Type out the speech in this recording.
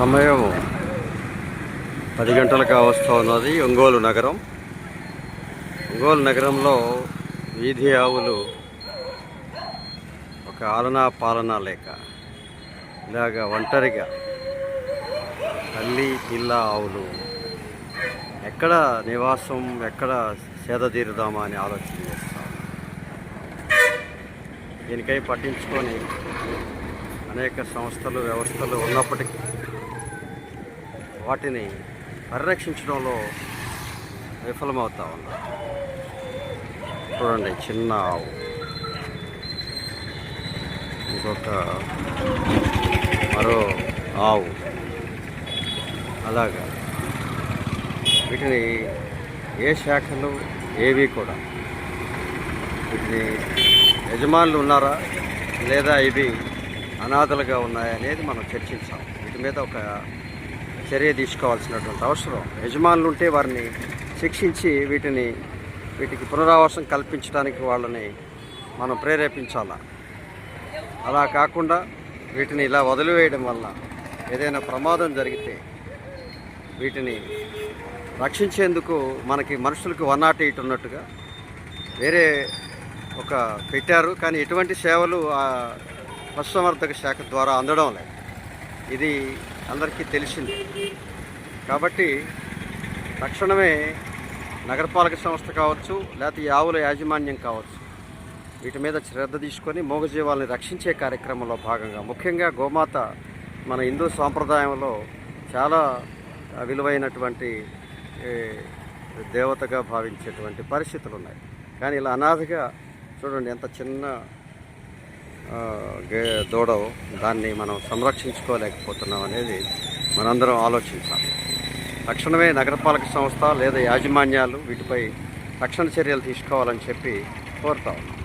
సమయం పది గంటలకు వస్తూ ఉన్నది ఒంగోలు నగరం. ఒంగోలు నగరంలో వీధి ఆవులు ఒక ఆలనా పాలన లేక ఇలాగ ఒంటరిగా తల్లి పిల్ల ఆవులు ఎక్కడ నివాసం ఎక్కడ సేద తీరుదామా అని ఆలోచన చేస్తాం. దీనికై పట్టించుకొని అనేక సంస్థలు వ్యవస్థలు ఉన్నప్పటికీ వాటిని పరిరక్షించడంలో విఫలమవుతా ఉన్నారు చూడండి చిన్న ఆవు. ఇంకొక మరో ఆవు. అలాగా. వీటిని ఏ శాఖలు ఏవి కూడా. వీటిని యజమానులు ఉన్నారా? లేదా ఇవి అనాథలుగా ఉన్నాయనేది మనం చర్చించాం. వీటి మీద ఒక చర్య తీసుకోవాల్సినటువంటి అవసరం. యజమానులు ఉంటే వారిని శిక్షించి వీటిని వీటికి పునరావాసం కల్పించడానికి వాళ్ళని మనం ప్రేరేపించాలా? అలా కాకుండా వీటిని ఇలా వదిలివేయడం వల్ల ఏదైనా ప్రమాదం జరిగితే వీటిని రక్షించేందుకు మనకి మనుషులకు వన్ నాట్ ఎయిట్ ఉన్నట్టుగా వేరే ఒక పెట్టారు. కానీ ఎటువంటి సేవలు ఆ పశుసంవర్ధక శాఖ ద్వారా అందడం లేదు. ఇది అందరికీ తెలిసింది. కాబట్టి తక్షణమే నగరపాలక సంస్థ కావచ్చు లేకపోతే ఈ ఆవుల యాజమాన్యం కావచ్చు వీటి మీద శ్రద్ధ తీసుకొని మూగజీవాలని రక్షించే కార్యక్రమంలో భాగంగా ముఖ్యంగా గోమాత మన హిందూ సాంప్రదాయంలో చాలా విలువైనటువంటి దేవతగా భావించేటువంటి పరిస్థితులు ఉన్నాయి కానీ ఇలా అనాథగా చూడండి ఎంత చిన్న దూడ దాన్ని మనం సంరక్షించుకోలేకపోతున్నాం అనేది మనందరం ఆలోచించాలి. తక్షణమే నగరపాలక సంస్థ లేదా యాజమాన్యాలు వీటిపై తక్షణ చర్యలు తీసుకోవాలని చెప్పి కోరుతా ఉన్నాం.